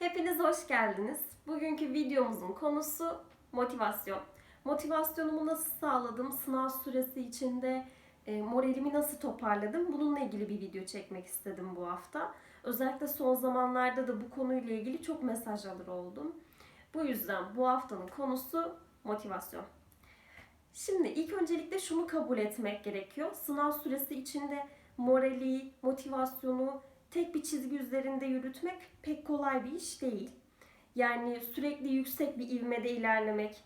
Hepiniz hoş geldiniz. Bugünkü videomuzun konusu motivasyon. Motivasyonumu nasıl sağladım, sınav süresi içinde e, moralimi nasıl toparladım bununla ilgili bir video çekmek istedim bu hafta. Özellikle son zamanlarda da bu konuyla ilgili çok mesaj alır oldum. Bu yüzden bu haftanın konusu motivasyon. Şimdi ilk öncelikle şunu kabul etmek gerekiyor. Sınav süresi içinde morali, motivasyonu tek bir çizgi üzerinde yürütmek pek kolay bir iş değil. Yani sürekli yüksek bir ivmede ilerlemek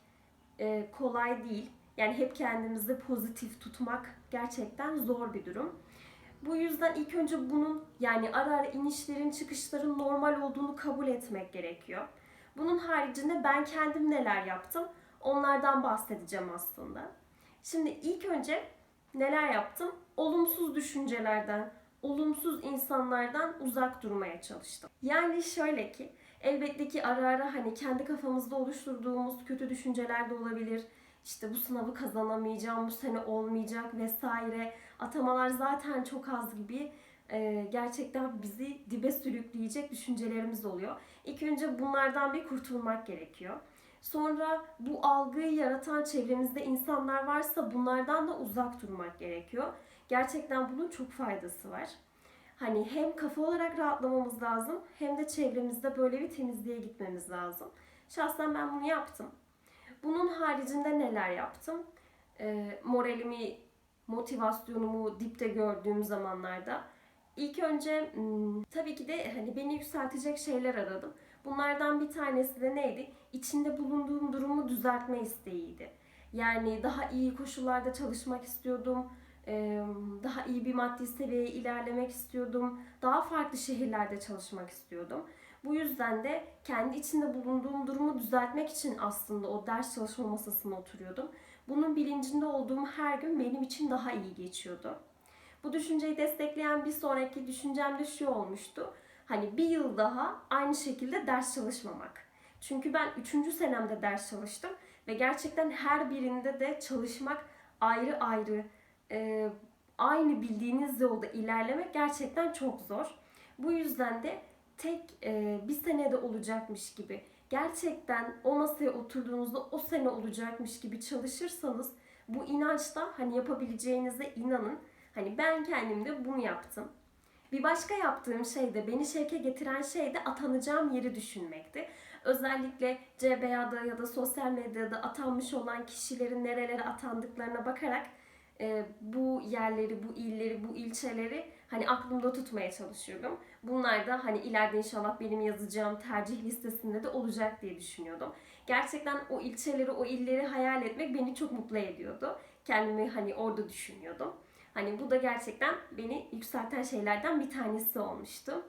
e, kolay değil. Yani hep kendimizi pozitif tutmak gerçekten zor bir durum. Bu yüzden ilk önce bunun yani ara ara inişlerin çıkışların normal olduğunu kabul etmek gerekiyor. Bunun haricinde ben kendim neler yaptım onlardan bahsedeceğim aslında. Şimdi ilk önce neler yaptım? Olumsuz düşüncelerden, olumsuz insanlardan uzak durmaya çalıştım. Yani şöyle ki elbette ki ara ara hani kendi kafamızda oluşturduğumuz kötü düşünceler de olabilir. İşte bu sınavı kazanamayacağım, bu sene olmayacak vesaire. Atamalar zaten çok az gibi e, gerçekten bizi dibe sürükleyecek düşüncelerimiz oluyor. İlk önce bunlardan bir kurtulmak gerekiyor. Sonra bu algıyı yaratan çevremizde insanlar varsa bunlardan da uzak durmak gerekiyor. Gerçekten bunun çok faydası var. Hani hem kafa olarak rahatlamamız lazım hem de çevremizde böyle bir temizliğe gitmemiz lazım. Şahsen ben bunu yaptım. Bunun haricinde neler yaptım? E, moralimi, motivasyonumu dipte gördüğüm zamanlarda ilk önce hmm, tabii ki de hani beni yükseltecek şeyler aradım. Bunlardan bir tanesi de neydi? İçinde bulunduğum durumu düzeltme isteğiydi. Yani daha iyi koşullarda çalışmak istiyordum. Daha iyi bir maddi seviyeye ilerlemek istiyordum. Daha farklı şehirlerde çalışmak istiyordum. Bu yüzden de kendi içinde bulunduğum durumu düzeltmek için aslında o ders çalışma masasına oturuyordum. Bunun bilincinde olduğum her gün benim için daha iyi geçiyordu. Bu düşünceyi destekleyen bir sonraki düşüncem de şu olmuştu. Hani bir yıl daha aynı şekilde ders çalışmamak. Çünkü ben üçüncü senemde ders çalıştım ve gerçekten her birinde de çalışmak ayrı ayrı, e, aynı bildiğiniz yolda ilerlemek gerçekten çok zor. Bu yüzden de tek e, bir senede olacakmış gibi, gerçekten o masaya oturduğunuzda o sene olacakmış gibi çalışırsanız bu inançla hani yapabileceğinize inanın. Hani ben kendim de bunu yaptım. Bir başka yaptığım şey de beni şevke getiren şey de atanacağım yeri düşünmekti. Özellikle CBA'da ya da sosyal medyada atanmış olan kişilerin nerelere atandıklarına bakarak e, bu yerleri, bu illeri, bu ilçeleri hani aklımda tutmaya çalışıyorum. Bunlar da hani ileride inşallah benim yazacağım tercih listesinde de olacak diye düşünüyordum. Gerçekten o ilçeleri, o illeri hayal etmek beni çok mutlu ediyordu. Kendimi hani orada düşünüyordum. Hani bu da gerçekten beni yükselten şeylerden bir tanesi olmuştu.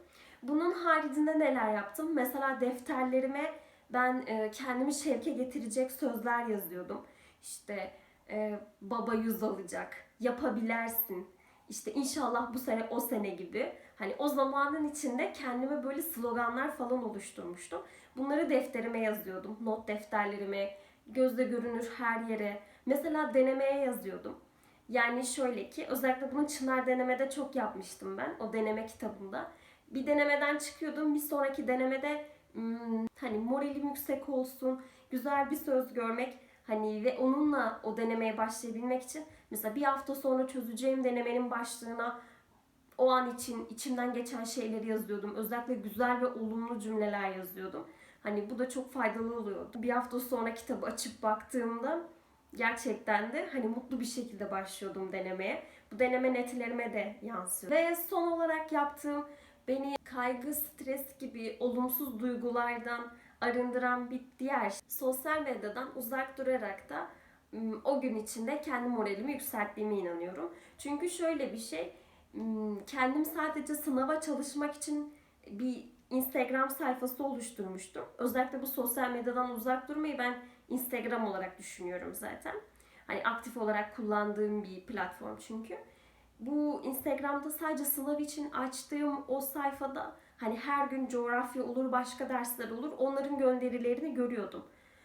Bunun haricinde neler yaptım? Mesela defterlerime ben e, kendimi şevke getirecek sözler yazıyordum. İşte e, baba yüz alacak, yapabilirsin, işte inşallah bu sene o sene gibi. Hani o zamanın içinde kendime böyle sloganlar falan oluşturmuştum. Bunları defterime yazıyordum. Not defterlerime, gözle görünür her yere. Mesela denemeye yazıyordum. Yani şöyle ki özellikle bunu Çınar denemede çok yapmıştım ben o deneme kitabında. Bir denemeden çıkıyordum bir sonraki denemede hmm, hani moralim yüksek olsun, güzel bir söz görmek hani ve onunla o denemeye başlayabilmek için mesela bir hafta sonra çözeceğim denemenin başlığına o an için içimden geçen şeyleri yazıyordum. Özellikle güzel ve olumlu cümleler yazıyordum. Hani bu da çok faydalı oluyordu. Bir hafta sonra kitabı açıp baktığımda gerçekten de hani mutlu bir şekilde başlıyordum denemeye. Bu deneme netlerime de yansıyor. Ve son olarak yaptığım beni kaygı, stres gibi olumsuz duygulardan arındıran bir diğer şey, sosyal medyadan uzak durarak da o gün içinde kendi moralimi yükselttiğime inanıyorum. Çünkü şöyle bir şey, kendim sadece sınava çalışmak için bir Instagram sayfası oluşturmuştum. Özellikle bu sosyal medyadan uzak durmayı ben Instagram olarak düşünüyorum zaten. Hani aktif olarak kullandığım bir platform çünkü. Bu Instagram'da sadece sınav için açtığım o sayfada hani her gün coğrafya olur, başka dersler olur. Onların gönderilerini görüyordum.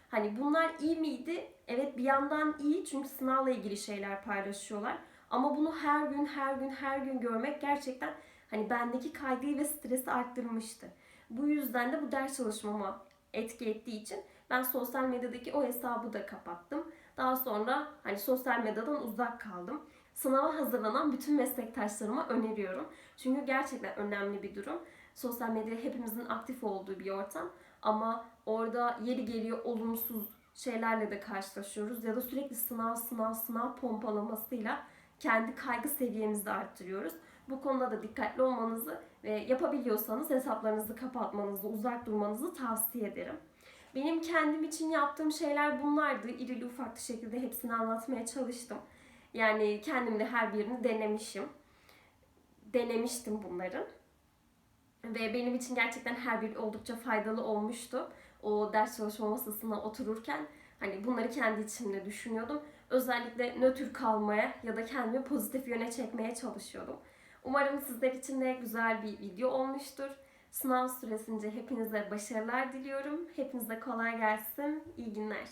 Hani bunlar iyi miydi? Evet bir yandan iyi çünkü sınavla ilgili şeyler paylaşıyorlar. Ama bunu her gün her gün her gün görmek gerçekten hani bendeki kaygıyı ve stresi arttırmıştı. Bu yüzden de bu ders çalışmama etki ettiği için ben sosyal medyadaki o hesabı da kapattım. Daha sonra hani sosyal medyadan uzak kaldım. Sınava hazırlanan bütün meslektaşlarıma öneriyorum. Çünkü gerçekten önemli bir durum. Sosyal medya hepimizin aktif olduğu bir ortam. Ama orada yeri geliyor olumsuz şeylerle de karşılaşıyoruz. Ya da sürekli sınav sınav sınav pompalamasıyla kendi kaygı seviyemizi de arttırıyoruz. Bu konuda da dikkatli olmanızı ve yapabiliyorsanız hesaplarınızı kapatmanızı, uzak durmanızı tavsiye ederim. Benim kendim için yaptığım şeyler bunlardı. İrili ufaklı şekilde hepsini anlatmaya çalıştım. Yani kendimde her birini denemişim. Denemiştim bunların. Ve benim için gerçekten her biri oldukça faydalı olmuştu. O ders çalışma masasına otururken hani bunları kendi içimde düşünüyordum. Özellikle nötr kalmaya ya da kendimi pozitif yöne çekmeye çalışıyordum. Umarım sizler için de güzel bir video olmuştur. Sınav süresince hepinize başarılar diliyorum. Hepinize kolay gelsin. İyi günler.